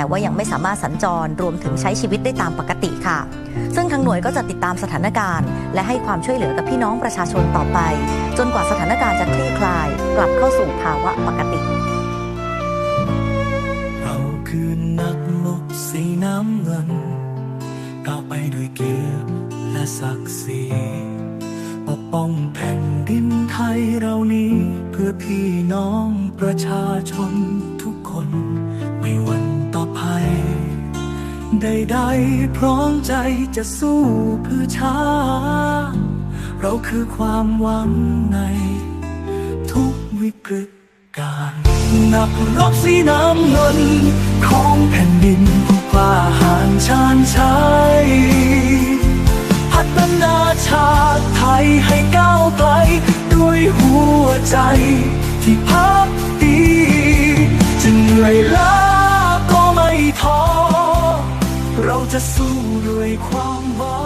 แต่ว่ายังไม่สามารถสัญจรรวมถึงใช้ชีวิตได้ตามปกติค่ะ ซึ่งทางหน่วยก็จะติดตามสถานการณ์ และให้ความช่วยเหลือกับพี่น้องประชาชนต่อไป จนกว่าสถานการณ์จะคลี่คลาย กลับเข้าสู่ภาวะปกติเราคือนักรบสีน้ำเงินก้าวไปด้วยเกียรติและศักดิ์ศรีปกป้องแผ่นดินไทยเรานี้ เพื่อพี่น้องประชาชนทุกคน ใดๆพร้อมใจจะสู้เพื่อชาเราคือความหวังใน ทุกวิกฤตการณ์นักรบสีน้ำเงิน ของแผ่นดินผู้กล้าหาญชาญชัยพัฒนาชาติไทยให้ก้าวไกล ด้วยหัวใจที่พักดีจะเหนื่อยล้า เราจะสู้ด้วยความหวั